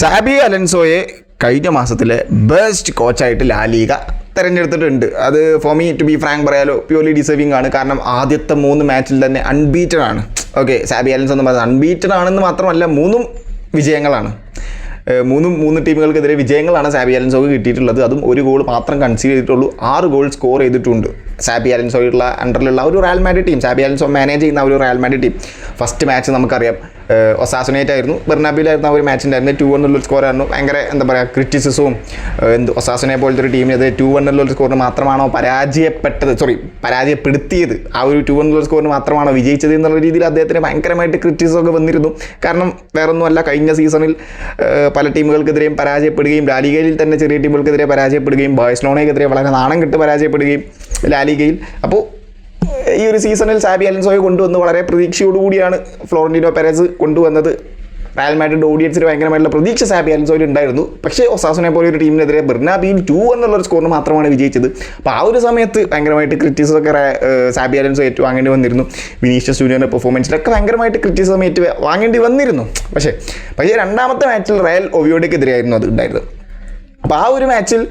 സാബി അലൻസോയെ കഴിഞ്ഞ മാസത്തിലെ best കോച്ചായിട്ട് La Liga തിരഞ്ഞെടുത്തിട്ടുണ്ട്. അത് for me to be frank പറയാലോ പ്യൂർലി ഡിസേർവിംഗ് ആണ്. കാരണം ആദ്യത്തെ മൂന്ന് മാച്ചിൽ തന്നെ അൺബീറ്റഡ് ആണ്. ഓക്കെ സാബി അലൻസോ എന്ന് പറയുന്നത് അൺബീറ്റഡ് ആണെന്ന് മാത്രമല്ല മൂന്നും വിജയങ്ങളാണ്. മൂന്നും മൂന്ന് ടീമുകൾക്കെതിരെ വിജയങ്ങളാണ് സാബി അലൻസോക്ക് കിട്ടിയിട്ടുള്ളത്. അതും ഒരു ഗോൾ മാത്രം കൺസീഡ് ചെയ്തിട്ടുള്ളൂ. ആറ് ഗോൾ സ്കോർ ചെയ്തിട്ടുണ്ട്. സാബി അലൻസോയുള്ള അണ്ടറിലുള്ള ഒരു Real Madrid team Xabi Alonso manage ചെയ്യുന്ന ഒരു Real Madrid team first match നമുക്കറിയാം. ഒസാസുനേറ്റ് ആയിരുന്നു. ബെർണാബിയിലായിരുന്ന ഒരു മാച്ച് ഉണ്ടായിരുന്നത്. ടു വൺ എന്നുള്ള സ്കോർ ആയിരുന്നു. ഭയങ്കര എന്താ പറയുക ക്രിറ്റിസിസവും എന്ത് ഒസാസുനെ പോലത്തെ ഒരു ടീമിന് അത് ടു വൺ എന്നുള്ള സ്കോറിന് മാത്രമാണോ പരാജയപ്പെട്ടത്? സോറി പരാജയപ്പെടുത്തിയത്. ആ ഒരു ടു വൺ എന്നുള്ള സ്കോറിന് മാത്രമാണോ വിജയിച്ചത് എന്നുള്ള രീതിയിൽ അദ്ദേഹത്തിന് ഭയങ്കരമായിട്ട് ക്രിറ്റിസിസം ഒക്കെ വന്നിരുന്നു. കാരണം വേറൊന്നുമല്ല കഴിഞ്ഞ സീസണിൽ പല ടീമുകൾക്കെതിരെയും പരാജയപ്പെടുകയും ലാലിഗയിൽ തന്നെ ചെറിയ ടീമുകൾക്കെതിരെ പരാജയപ്പെടുകയും ബാഴ്സലോണയ്ക്കെതിരെ വളരെ നാണം കെട്ട് പരാജയപ്പെടുകയും ലാലിഗയിൽ അപ്പോൾ ഈ ഒരു സീസണിൽ സാബി അലൻസോയെ കൊണ്ടുവന്ന് വളരെ പ്രതീക്ഷയോടുകൂടിയാണ് ഫ്ലോറന്റിനോ പെരസ് കൊണ്ടുവന്നത്. റയൽ മാഡ്രിഡ് ഓഡിയൻസിന് ഭയങ്കരമായിട്ടുള്ള പ്രതീക്ഷ സാബി അലൻസോയിൽ ഉണ്ടായിരുന്നു. പക്ഷേ ഒസാസുനെ പോലെ ഒരു ടീമിനെതിരെ ബെർണാബിയിൽ ടു എന്നുള്ള ഒരു സ്കോറിന് മാത്രമാണ് വിജയിച്ചത്. അപ്പോൾ ആ ഒരു സമയത്ത് ഭയങ്കരമായിട്ട് ഒക്കെ സാബി അലൻസോ ഏറ്റു വാങ്ങേണ്ടി വന്നിരുന്നു. വിനീഷ്യസ് ജൂനിയറിന്റെ പെർഫോമൻസിലൊക്കെ ഭയങ്കരമായിട്ട് ക്രിറ്റിസിസം ഏറ്റു വാങ്ങേണ്ടി വന്നിരുന്നു. പക്ഷേ പക്ഷേ രണ്ടാമത്തെ മാച്ചിൽ റയൽ ഒവിയോഡയ്ക്കെതിരെയായിരുന്നു അത് ഉണ്ടായിരുന്നത്. അപ്പോൾ ആ ഒരു മാച്ചിൽ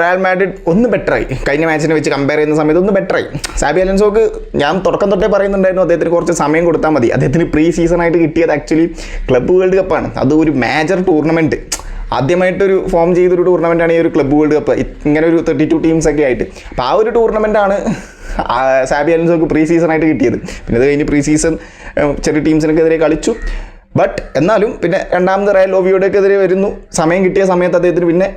റയൽ മാഡ്രിഡ് ഒന്ന് ബെറ്ററായി കഴിഞ്ഞ മാച്ചിനെ വെച്ച് കമ്പയർ ചെയ്യുന്ന സമയത്ത് ഒന്ന് ബെറ്ററായി സാബി അലൻസോക്ക് ഞാൻ തുടക്കം തൊട്ടേ പറയുന്നുണ്ടായിരുന്നു അദ്ദേഹത്തിന് കുറച്ച് സമയം കൊടുത്താൽ മതി. അദ്ദേഹത്തിന് പ്രീ സീസണായിട്ട് കിട്ടിയത് ആക്ച്വലി ക്ലബ്ബ് വേൾഡ് കപ്പാണ് അത് ഒരു മേജർ ടൂർണമെന്റ് ആദ്യമായിട്ടൊരു ഫോം ചെയ്തൊരു ടൂർണമെന്റാണ് ഈ ഒരു ക്ലബ്ബ് വേൾഡ് കപ്പ് ഇങ്ങനെ ഒരു തേർട്ടി ടു ടീംസ് ഒക്കെ ആയിട്ട്. അപ്പോൾ ആ ഒരു ടൂർണമെന്റാണ് സാബി അലൻസോക്ക് പ്രീ സീസണായിട്ട് കിട്ടിയത്. പിന്നെ അത് കഴിഞ്ഞ് പ്രീ സീസൺ ചെറിയ ടീംസിനൊക്കെതിരെ കളിച്ചു. ബട്ട് എന്നാലും പിന്നെ രണ്ടാമത് റയൽ ലോബിയോടെക്കെതിരെ വരുന്നു. സമയം കിട്ടിയ സമയത്ത് അദ്ദേഹത്തിന് പിന്നെ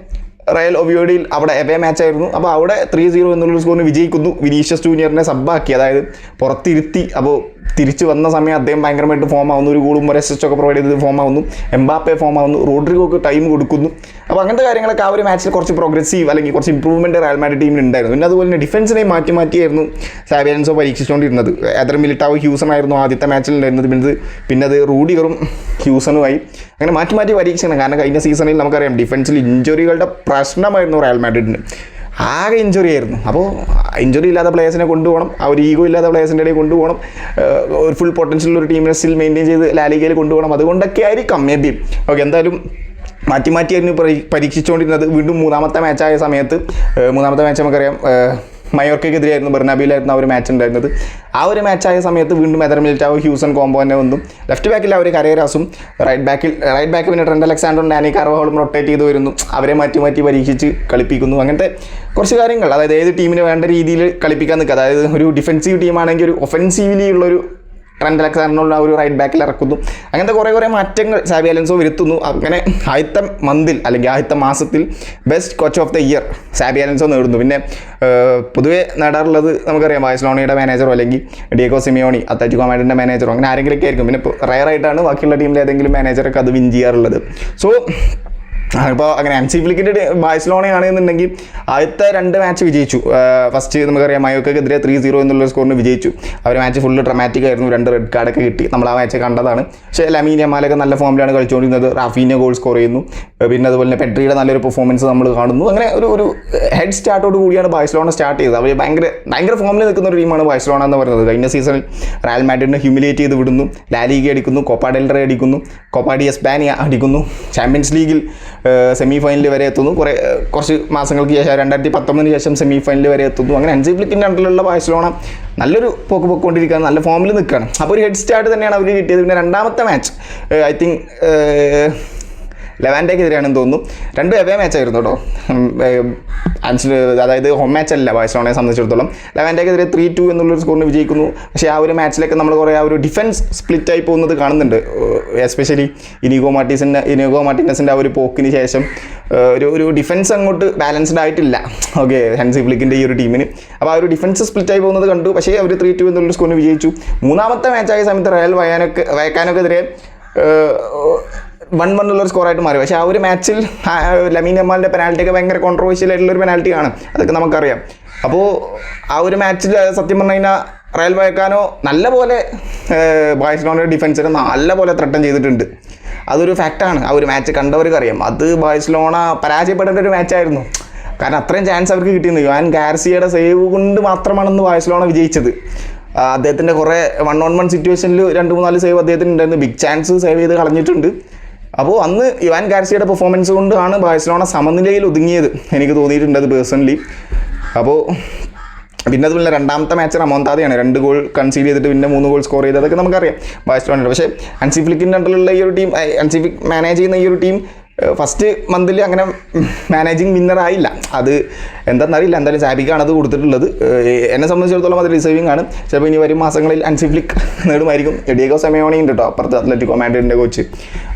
റയൽ ഒവിയോഡിയിൽ അവിടെ എവേ മാച്ച് ആയിരുന്നു. അപ്പോൾ അവിടെ ത്രീ സീറോ എന്നുള്ളൊരു സ്കോറിന് വിജയിക്കുന്നു. വിനീഷ്യസ് ജൂനിയറിനെ സബ്ബാക്കി. അതായത് പുറത്തിരുത്തി അപ്പോൾ തിരിച്ചു വന്ന സമയം അദ്ദേഹം ഭയങ്കരമായിട്ട് ഫോം ആവുന്നു. ഒരു ഗോളും ഒരു assist ഒക്കെ പ്രൊവൈഡ് ചെയ്ത് ഫോം ആവുന്നു. എംബാപ്പെ ഫോം ആവുന്നു. റോഡ്രിഗോക്ക് ടൈം കൊടുക്കുന്നു. അപ്പോൾ അങ്ങനത്തെ കാര്യങ്ങളൊക്കെ ആ ഒരു മാച്ചിൽ കുറച്ച് പ്രോഗ്രസീവ് അല്ലെങ്കിൽ കുറച്ച് ഇമ്പ്രൂവ്മെന്റ് റയൽ മാഡ്രിഡ് ടീമിന് ഉണ്ടായിരുന്നു. പിന്നെ അതുപോലെ തന്നെ ഡിഫൻസിനെ മാറ്റി മാറ്റിയായിരുന്നു സാബിയൻസോ പരീക്ഷിച്ചുകൊണ്ടിരുന്നത്. എത്ര മിലിറ്റാവ് ഹ്യൂസൺ ആയിരുന്നു ആദ്യത്തെ മാച്ചിൽ ഉണ്ടായിരുന്നത്. പിന്നെ പിന്നെ അത് റൂഡിഗറും ഹ്യൂസണുമായി അങ്ങനെ മാറ്റി മാറ്റി പരീക്ഷയാണ് കാരണം കഴിഞ്ഞ സീസണിൽ നമുക്കറിയാം ഡിഫൻസിൽ ഇഞ്ചുറികളുടെ പ്രശ്നമായിരുന്നു റയൽ മാഡ്രിഡിന് ആകെ ഇഞ്ചുറി ആയിരുന്നു. അപ്പോൾ ഇഞ്ചുറി ഇല്ലാത്ത പ്ലേയേഴ്സിനെ കൊണ്ടുപോകണം. ആ ഒരു ഈഗോ ഇല്ലാത്ത പ്ലേയേഴ്സിന്റെ ഇടയിൽ കൊണ്ടുപോകണം. ഒരു ഫുൾ പൊട്ടൻഷ്യൽ ഒരു ടീമിനെ സ്റ്റിൽ മെയിന്റെയിൻ ചെയ്ത് ലാലിഗയിൽ കൊണ്ടുപോകണം. അതുകൊണ്ടൊക്കെ ആയിരിക്കും മേ ബി ഓക്കെ എന്തായാലും മാറ്റി മാറ്റിയായിരുന്നു പരീ- പരീക്ഷിച്ചുകൊണ്ടിരുന്നത്. വീണ്ടും മൂന്നാമത്തെ മാച്ചായ സമയത്ത് മൂന്നാമത്തെ മാച്ച് നമുക്കറിയാം മയോർക്കെതിരെയായിരുന്നു ബെർണാബിയിലായിരുന്നു ആ ഒരു മാച്ച് ഉണ്ടായിരുന്നത്. ആ ഒരു മാച്ചായ സമയത്ത് വീണ്ടും എതർ മിലിറ്റാവ് ഹ്യൂസൺ തന്നെ വന്നു. ലെഫ്റ്റ് ബാക്കിൽ അവർ കരേരാസും റൈറ്റ് ബാക്കിൽ റൈറ്റ് ബാക്ക് പിന്നെ ട്രെൻഡ് അലക്സാണ്ടറും ഡാനി കാർവാളും റൊട്ടേറ്റ് ചെയ്ത് വരുന്നു. അവരെ മാറ്റി മാറ്റി പരീക്ഷിച്ച് കളിപ്പിക്കുന്നു. അങ്ങനത്തെ കുറച്ച് കാര്യങ്ങൾ. അതായത് ഏത് ടീമിന് വേണ്ട രീതിയിൽ കളിപ്പിക്കാൻ നിൽക്കുക. അതായത് ഒരു ഡിഫൻസീവ് ടീമാണെങ്കിൽ ഒരു ഒഫൻസീവ്ലി ഉള്ളൊരു ട്രെൻഡ് അലക്സാണ്ടറിനുള്ള ഒരു റൈറ്റ് ബാക്കിൽ ഇറക്കുന്നു. അങ്ങനത്തെ കുറേ കുറേ മാറ്റങ്ങൾ സാബി അലൻസോ വരുത്തുന്നു. അങ്ങനെ ആദ്യത്തെ മന്തിൽ അല്ലെങ്കിൽ ആദ്യത്തെ മാസത്തിൽ best coach of the year Xabi Alonso നേടുന്നു. പിന്നെ പൊതുവെ നേടാറുള്ളത് നമുക്കറിയാം വായസ്ലോണിയുടെ മാനേജറോ അല്ലെങ്കിൽ ഡിയഗോ സിമിയോണി അത്ലറ്റിക്കോ മാഡിന്റെ മാനേജറോ അങ്ങനെ ആരെങ്കിലുമൊക്കെ ആയിരിക്കും. പിന്നെ റയറായിട്ടാണ് ബാക്കിയുള്ള ടീമിലെ ഏതെങ്കിലും മാനേജറൊക്കെ അത് വിൻ ചെയ്യാറുള്ളത്. സോ ഇപ്പോൾ അങ്ങനെ അൻസി ഫ്ലിക്കിന്റെ ബാഴ്സലോണയാണ് എന്നുണ്ടെങ്കിൽ ആദ്യത്തെ രണ്ട് മാച്ച് വിജയിച്ചു. ഫസ്റ്റ് നമുക്കറിയാം മയോക്കെതിരെ ത്രീ സീറോ എന്നുള്ള സ്കോറിന് വിജയിച്ചു. അവർ മാച്ച് ഫുള്ള് ഡ്രമാറ്റിക് ആയിരുന്നു. രണ്ട് റെഡ് കാർഡൊക്കെ കിട്ടി. നമ്മൾ ആ മാച്ച് കണ്ടതാണ്. പക്ഷേ ലമീൻ യമാലൊക്കെ നല്ല ഫോമിലാണ് കളിച്ചുകൊണ്ടിരുന്നത്. റാഫീനെ ഗോൾ സ്കോർ ചെയ്യുന്നു. പിന്നെ അതുപോലെ തന്നെ പെട്രിയുടെ നല്ലൊരു പെർഫോമൻസ് നമ്മൾ കാണുന്നു. അങ്ങനെ ഒരു ഒരു ഹെഡ് സ്റ്റാർട്ടോട് കൂടിയാണ് ബാഴ്സലോണ സ്റ്റാർട്ട് ചെയ്തത്. അവർ ഭയങ്കര ഭയങ്കര ഫോമിൽ നിൽക്കുന്ന ഒരു ടീമാണ് ബാഴ്സലോണ എന്ന് പറയുന്നത്. കഴിഞ്ഞ സീസണിൽ റയൽ മാഡ്രിഡിനെ ഹ്യൂമിലേറ്റ് ചെയ്ത് വിടുന്നു. ലാലിഗ അടിക്കുന്നു. കോപ്പ ഡെൽറെ അടിക്കുന്നു. കൊപ്പാഡി എസ്പാനിയ അടിക്കുന്നു. ചാമ്പ്യൻസ് ലീഗിൽ സെമി ഫൈനലിൽ വരെ എത്തുന്നു. കുറേ കുറച്ച് മാസങ്ങൾക്ക് ശേഷം രണ്ടായിരത്തി പത്തൊമ്പതിന് ശേഷം സെമി ഫൈനലിൽ വരെ എത്തുന്നു. അങ്ങനെ അഞ്ച് ഫ്ലിക്കിന്റെ അണ്ടറിലുള്ള ബാഴ്സലോണ നല്ലൊരു പോക്ക് പൊക്കോണ്ടിരിക്കുകയാണ് നല്ല ഫോമിൽ നിൽക്കുകയാണ്. അപ്പോൾ ഒരു ഹെഡ് സ്റ്റാർട്ട് തന്നെയാണ് അവർ കിട്ടിയത്. പിന്നെ രണ്ടാമത്തെ മാച്ച് ഐ തിങ്ക് ലെവാൻഡേക്കെതിരെയാണെന്ന് തോന്നുന്നു. രണ്ടും എവേ മാച്ച് ആയിരുന്നു കേട്ടോ അതായത് ഹോം മാച്ച് അല്ല ബാഴ്സലോണയെ സംബന്ധിച്ചിടത്തോളം. ലെവാൻഡേക്കെതിരെ ത്രീ ടു എന്നുള്ളൊരു സ്കോറിന് വിജയിക്കുന്നു. പക്ഷേ ആ ഒരു മാച്ചിലൊക്കെ നമ്മൾ കുറേ ആ ഒരു ഡിഫൻസ് സ്പ്ലിറ്റ് ആയി പോകുന്നത് കാണുന്നുണ്ട്. എസ്പെഷ്യലി ഇനിഗോ മാർട്ടീസിന്റെ ഇനിഗോ മാർട്ടിനസിന്റെ ആ ഒരു പോക്കിന് ശേഷം ഒരു ഒരു ഡിഫൻസ് അങ്ങോട്ട് ബാലൻസ്ഡ് ആയിട്ടില്ല. ഓക്കെ ഹൻസി ഫ്ലിക്കിന്റെ ഈ ഒരു ടീമിന്. അപ്പോൾ ആ ഒരു ഡിഫൻസ് സ്പ്ലിറ്റ് ആയി പോകുന്നത് കണ്ടു. പക്ഷേ അവർ ത്രീ ടു എന്നുള്ളൊരു സ്കോറിന് വിജയിച്ചു. മൂന്നാമത്തെ മാച്ചായ സമയത്ത് റയൽ വയാനൊക്കെ വയക്കാനൊക്കെതിരെ വൺ വൺ ഉള്ള സ്കോറായിട്ട് മാറി. പക്ഷേ ആ ഒരു മാച്ചിൽ ലമീൻ അമ്മാലിന്റെ പെനാൽറ്റിയൊക്കെ ഭയങ്കര കോൺട്രവേഴ്ഷ്യൽ ആയിട്ടുള്ള ഒരു പെനാൽറ്റി ആണ്. അതൊക്കെ നമുക്കറിയാം. അപ്പോൾ ആ ഒരു മാച്ചിൽ സത്യം പറഞ്ഞു കഴിഞ്ഞാൽ റയൽ വയക്കാനോ നല്ല പോലെ ബാഴ്സലോണയുടെ ഡിഫൻസിനെ നല്ല പോലെ ത്രട്ടൻ ചെയ്തിട്ടുണ്ട്. അതൊരു ഫാക്റ്റാണ് ആ ഒരു മാച്ച് കണ്ടവർക്ക് അറിയാം അത് ബാഴ്സലോണ പരാജയപ്പെടേണ്ട ഒരു മാച്ചായിരുന്നു കാരണം അത്രയും ചാൻസ് അവർക്ക് കിട്ടിയിരുന്നു യുവാൻ ഗാർസിയയുടെ സേവ് കൊണ്ട് മാത്രമാണെന്ന് ബാഴ്സലോണ വിജയിച്ചത്. അദ്ദേഹത്തിന്റെ കുറേ വൺ ഓൺ വൺ സിറ്റുവേഷനിൽ രണ്ട് മൂന്നാൽ സേവ് അദ്ദേഹത്തിന് ഉണ്ടായിരുന്നു ബിഗ് ചാൻസ് സേവ് ചെയ്ത് കളഞ്ഞിട്ടുണ്ട്. അപ്പോൾ അന്ന് ഇവാൻ ഗാർസിയുടെ പെർഫോമൻസ് കൊണ്ടാണ് ബാഴ്സലോണ സമനിലയിൽ ഒതുങ്ങിയത്. എനിക്ക് തോന്നിയിട്ടുണ്ട് അത് പേഴ്സണലി അപ്പോൾ പിന്നെ അതുപോലെ രണ്ടാമത്തെ മാച്ച് റമോന്താദയാണ് രണ്ട് ഗോൾ കൺസീഡ് ചെയ്തിട്ട് പിന്നെ മൂന്ന് ഗോൾ സ്കോർ ചെയ്ത്. അതൊക്കെ നമുക്കറിയാം ബാഴ്സലോണയുടെ പക്ഷേ അൻസിഫ്ലിക്കിന്റെ അണ്ടറിലുള്ള ഈ ഒരു ടീം അൻസിഫിക് മാനേജ് ചെയ്യുന്ന ഈ ഒരു ടീം ഫസ്റ്റ് മന്തിൽ അങ്ങനെ മാനേജിങ് വിന്നർ ആയില്ല. അത് എന്താണെന്നറിയില്ല എന്തായാലും സാബിക്കാണ് അത് കൊടുത്തിട്ടുള്ളത്. എന്നെ സംബന്ധിച്ചിടത്തോളം അത് റിസർവിംഗ് ആണ്. ചിലപ്പോൾ ഇനി വരും മാസങ്ങളിൽ അൻസിഫ്ലിക് നേടുമായിരിക്കും. ഡിയേഗോ സമയമാണ് ഉണ്ട് കേട്ടോ അപ്പുറത്ത് അത്ലറ്റിക് കൊമാൻഡറിന്റെ കോച്ച്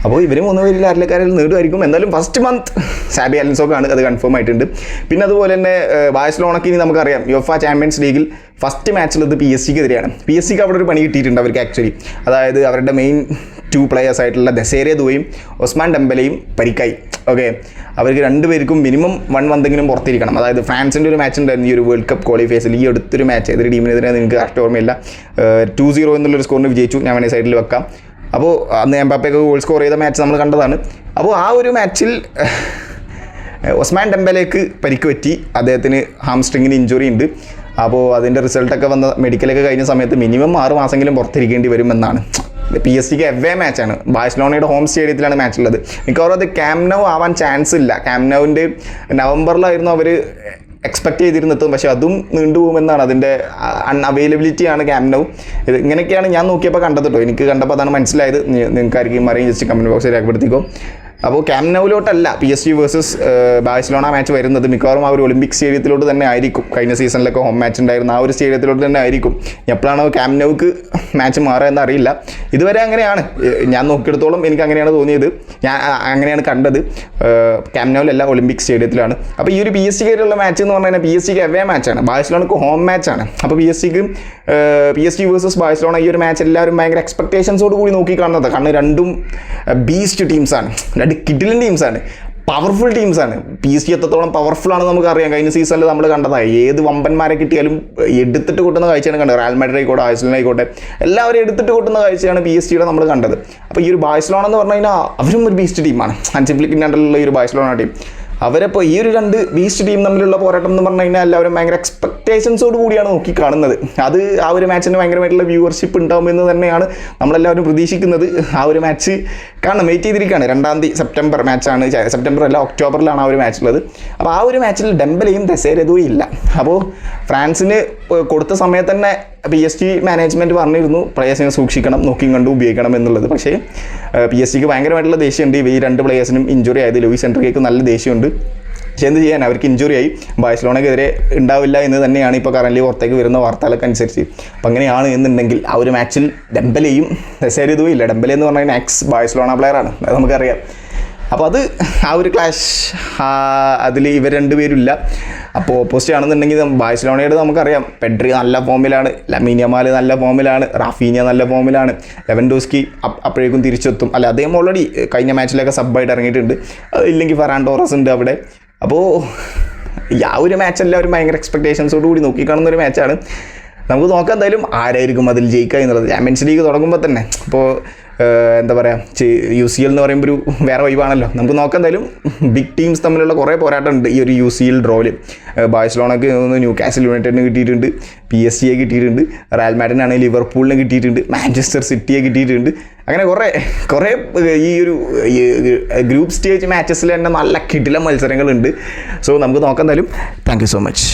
അപ്പോൾ ഇവർ മൂന്ന് പേരിൽ അരലക്കാരിൽ നേടുമായിരിക്കും. എന്തായാലും ഫസ്റ്റ് മന്ത് സാബി അലൻസോക്കാണ് അത് കൺഫേം ആയിട്ടുണ്ട്. പിന്നെ അതുപോലെ തന്നെ ബാഴ്സലോണക്ക് ഇനി നമുക്കറിയാം യുഫ ചാമ്പ്യൻസ് ലീഗിൽ ഫസ്റ്റ് മാച്ചിലത് പി എസ് സിക്ക് എതിരെയാണ് പി എസ് സിക്ക് അവിടെ ഒരു പണി കിട്ടിയിട്ടുണ്ട് അവർക്ക് ആക്ച്വലി അതായത് അവരുടെ മെയിൻ ടു പ്ലെയേഴ്സ് ആയിട്ടുള്ള ദസേരെ ദുവയും ഒസ്മാൻ ഡെമ്പലയും പരിക്കായി. ഓക്കെ അവർക്ക് രണ്ടുപേർക്കും മിനിമം വൺ മന്തെങ്കിലും പുറത്തിരിക്കണം. അതായത് ഫ്രാൻസിന്റെ ഒരു മാച്ച് ഉണ്ടായിരുന്നു ഈ ഒരു വേൾഡ് കപ്പ് ക്വാളിഫയേഴ്സിൽ ഈ അടുത്തൊരു മാച്ച് ഏതൊരു ടീമിനെതിരെ എനിക്ക് കറക്റ്റ് ഓർമ്മയില്ല. ടു സീറോ എന്നുള്ളൊരു സ്കോറിന് വിജയിച്ചു. ഞാൻ വേണേൽ സൈഡിൽ വെക്കാം. അപ്പോൾ അന്ന് എംബാപ്പയൊക്കെ ഗോൾ സ്കോർ ചെയ്ത മാച്ച് നമ്മൾ കണ്ടതാണ്. അപ്പോൾ ആ ഒരു മാച്ചിൽ ഒസ്മാൻ ഡെമ്പലേക്ക് പരിക്ക് പറ്റി. അദ്ദേഹത്തിന് ഹാംസ്ട്രിങ്ങിന് ഇഞ്ചുറി ഉണ്ട്. അപ്പോൾ അതിന്റെ റിസൾട്ടൊക്കെ വന്ന മെഡിക്കലൊക്കെ കഴിഞ്ഞ സമയത്ത് മിനിമം ആറ് മാസമെങ്കിലും പുറത്തിരിക്കേണ്ടി വരുമെന്നാണ്. പി എസ് സിക്ക് എവേ മാച്ചാണ് ബാഴ്സലോണയുടെ ഹോം സ്റ്റേഡിയത്തിലാണ് മാച്ച് ഉള്ളത്. മിക്കവാറും അത് ക്യാംനൗ ആവാൻ ചാൻസ് ഇല്ല. ക്യാംനൗവിന്റെ നവംബറിലായിരുന്നു അവർ എക്സ്പെക്ട് ചെയ്തിരുന്നെത്തും. പക്ഷേ അതും നീണ്ടുപോകുമെന്നാണ് അതിന്റെ അൺഅവൈലബിലിറ്റിയാണ് ആണ് ക്യാംനവ് ഇത് ഇങ്ങനെയൊക്കെയാണ് ഞാൻ നോക്കിയപ്പോൾ കണ്ടത് കേട്ടോ എനിക്ക് കണ്ടപ്പോൾ അതാണ് മനസ്സിലായത്. നിങ്ങൾക്കായിരിക്കും അറിയാം. ജസ്റ്റ് കമന്റ് ബോക്സിൽ രേഖപ്പെടുത്തിക്കോ. അപ്പോൾ ക്യാംനൗലോട്ടല്ല P S G versus Barcelona match വരുന്നത്. മിക്കവാറും ആ ഒരു ഒളിമ്പിക് സ്റ്റേഡിയത്തിലോട്ട് തന്നെ ആയിരിക്കും. കഴിഞ്ഞ സീസണിലൊക്കെ ഹോം മാച്ച് ഉണ്ടായിരുന്ന ആ ഒരു സ്റ്റേഡിയത്തിലോട്ട് തന്നെ ആയിരിക്കും. എപ്പോഴാണോ ക്യാംനൗക്ക് മാച്ച് മാറുക എന്നറിയില്ല. ഇതുവരെ അങ്ങനെയാണ്. ഞാൻ നോക്കിയെടുത്തോളം എനിക്ക് അങ്ങനെയാണ് തോന്നിയത്. ഞാൻ അങ്ങനെയാണ് കണ്ടത്. ക്യാംനൗലല്ല ഒളിമ്പിക് സ്റ്റേഡിയത്തിലാണ് അപ്പോൾ ഈ ഒരു പി എസ് സിക്കായിട്ടുള്ള മാച്ച് എന്ന് പറഞ്ഞാൽ പി എസ് സിക്ക് എവേ മാച്ചാണ് ബാഴ്സലോണക്ക് ഹോം മാച്ചാണ് അപ്പോൾ പി എസ് സിക്ക് P S G versus Barcelona ഈ ഒരു മാച്ച് എല്ലാവരും ഭയങ്കര എക്സ്പെക്ടേഷൻസോട് കൂടി നോക്കി കാണുന്നത് കാരണം രണ്ടും ബീസ്റ്റ് ടീംസാണ് രണ്ട് കിഡിലൻ ടീംസാണ്. പവർഫുൾ ടീംസാണ്. പി ജി എത്രത്തോളം പവർഫുൾ ആണെന്ന് നമുക്ക് അറിയാം കഴിഞ്ഞ സീസണിൽ നമ്മൾ കണ്ടതായി ഏത് വമ്പന്മാരെ കിട്ടിയാലും എടുത്തിട്ട് കൂട്ടുന്ന കാഴ്ചയാണ് കണ്ടത്. റയൽ മാഡ്രിഡ് ആയിക്കോട്ടെ ആഴ്സലൻ ആയിക്കോട്ടെ എല്ലാവരും എടുത്തിട്ട് കൂട്ടുന്ന കാഴ്ചയാണ് പി എസ് ജിയുടെ നമ്മൾ കണ്ടത്. അപ്പോൾ ഈ ഒരു ബാഴ്സലോണ എന്ന് പറഞ്ഞു കഴിഞ്ഞാൽ അവരും ഒരു ബീസ്റ്റ് ടീമാണ് അഞ്ചിപ്ലിക്കിന്റെ അണ്ടറിലുള്ള ഈ ഒരു ബാഴ്സലോണ ടീം അവരപ്പോൾ ഈ ഒരു രണ്ട് ബീസ്റ്റ് ടീം തമ്മിലുള്ള പോരാട്ടം എന്ന് പറഞ്ഞു കഴിഞ്ഞാൽ എല്ലാവരും ഭയങ്കര എക്സ്പെക്ടേഷൻസോട് കൂടിയാണ് നോക്കി കാണുന്നത് അത് ആ ഒരു മാച്ചിന് ഭയങ്കരമായിട്ടുള്ള വ്യൂവർഷിപ്പ് ഉണ്ടാകുമെന്ന് തന്നെയാണ് നമ്മളെല്ലാവരും പ്രതീക്ഷിക്കുന്നത്. ആ ഒരു മാച്ച് കാണണം വെയിറ്റ് ചെയ്തിരിക്കുകയാണ്. രണ്ടാം തീയതി സെപ്റ്റംബർ മാച്ചാണ് സെപ്റ്റംബർ അല്ല ഒക്ടോബറിലാണ് ആ ഒരു മാച്ച് ഉള്ളത്. അപ്പോൾ ആ ഒരു മാച്ചിൽ ഡെമ്പലയും ദസേരതും ഇല്ല. അപ്പോൾ ഫ്രാൻസിന് കൊടുത്ത സമയത്ത് തന്നെ പി എസ് ടി മാനേജ്മെന്റ് പറഞ്ഞിരുന്നു പ്ലേയേഴ്സിനെ സൂക്ഷിക്കണം നോക്കിയും കണ്ടും ഉപയോഗിക്കണം എന്നുള്ളത്. പക്ഷേ പി എസ് ടിക്ക് ഭയങ്കരമായിട്ടുള്ള ദേഷ്യമുണ്ട്. ഈ രണ്ട് പ്ലേയേഴ്സിനും ഇഞ്ചുറി ആയത് ലൂയിസ് എൻട്രിക്കേക്ക് നല്ല ദേഷ്യമുണ്ട്. പക്ഷേ എന്ത് ചെയ്യാൻ? അവർക്ക് ഇഞ്ചുറി ആയി. ബാഴ്സലോണക്കെതിരെ ഉണ്ടാവില്ല എന്ന് തന്നെയാണ് ഇപ്പോൾ കറൻലി പുറത്തേക്ക് വരുന്ന വാർത്തകളൊക്കെ അനുസരിച്ച്. അപ്പം അങ്ങനെയാണ് എന്നുണ്ടെങ്കിൽ ആ ഒരു മാച്ചിൽ ഡെമ്പലയും ദസേരിതും ഇല്ല. ഡെമ്പലെ എന്ന് പറഞ്ഞാൽ എക്സ് ബാഴ്സലോണ പ്ലെയറാണ് അത് നമുക്കറിയാം. അപ്പോൾ അത് ആ ഒരു ക്ലാഷ് അതിൽ ഇവർ രണ്ടുപേരില്ല. അപ്പോൾ ഓപ്പോസിറ്റ് ആണെന്നുണ്ടെങ്കിൽ ബാഴ്സലോണയുടെ നമുക്കറിയാം. പെഡ്രി നല്ല ഫോമിലാണ് ലമീനിയമാൽ നല്ല ഫോമിലാണ് റാഫീനിയ നല്ല ഫോമിലാണ് ലെവൻഡോസ്കി ഡോസ്കി അപ്പോഴേക്കും തിരിച്ചെത്തും. അല്ല അദ്ദേഹം ഓൾറെഡി കഴിഞ്ഞ മാച്ചിലൊക്കെ സബ്ബായിട്ട് ഇറങ്ങിയിട്ടുണ്ട്. ഇല്ലെങ്കിൽ ഫെറാൻ ടോറസ് ഉണ്ട് അവിടെ. അപ്പോൾ ആ ഒരു മാച്ച് എല്ലാവരും ഭയങ്കര എക്സ്പെക്ടേഷൻസോട് കൂടി നോക്കിക്കാണുന്ന ഒരു മാച്ചാണ് നമുക്ക് നോക്കാം എന്തായാലും ആരായിരിക്കും അതിൽ ജയിക്കുക എന്നുള്ളത്. ചാമ്പ്യൻസ് ലീഗ് തുടങ്ങുമ്പോൾ തന്നെ. അപ്പോൾ എന്താ പറയുക യു സി എൽ എന്ന് പറയുമ്പോൾ ഒരു വേറെ വൈവാണല്ലോ. നമുക്ക് നോക്കാം എന്തായാലും ബിഗ് ടീംസ് തമ്മിലുള്ള കുറേ പോരാട്ടം ഉണ്ട് ഈ ഒരു യു സി എൽ ഡ്രോയിൽ ബാഴ്സലോണക്ക് ന്യൂ കാസിൽ യുണൈറ്റഡിന് കിട്ടിയിട്ടുണ്ട് പി എസ് സിയെ കിട്ടിയിട്ടുണ്ട് റയൽ മാഡിനാണെങ്കിൽ ലിവർപൂളിനെ കിട്ടിയിട്ടുണ്ട് മാഞ്ചസ്റ്റർ സിറ്റിയെ കിട്ടിയിട്ടുണ്ട്. അങ്ങനെ കുറേ കുറേ ഈ ഒരു ഗ്രൂപ്പ് സ്റ്റേജ് മാച്ചസിൽ തന്നെ നല്ല കിടില മത്സരങ്ങളുണ്ട്. സോ നമുക്ക് നോക്കാം എന്തായാലും. Thank so much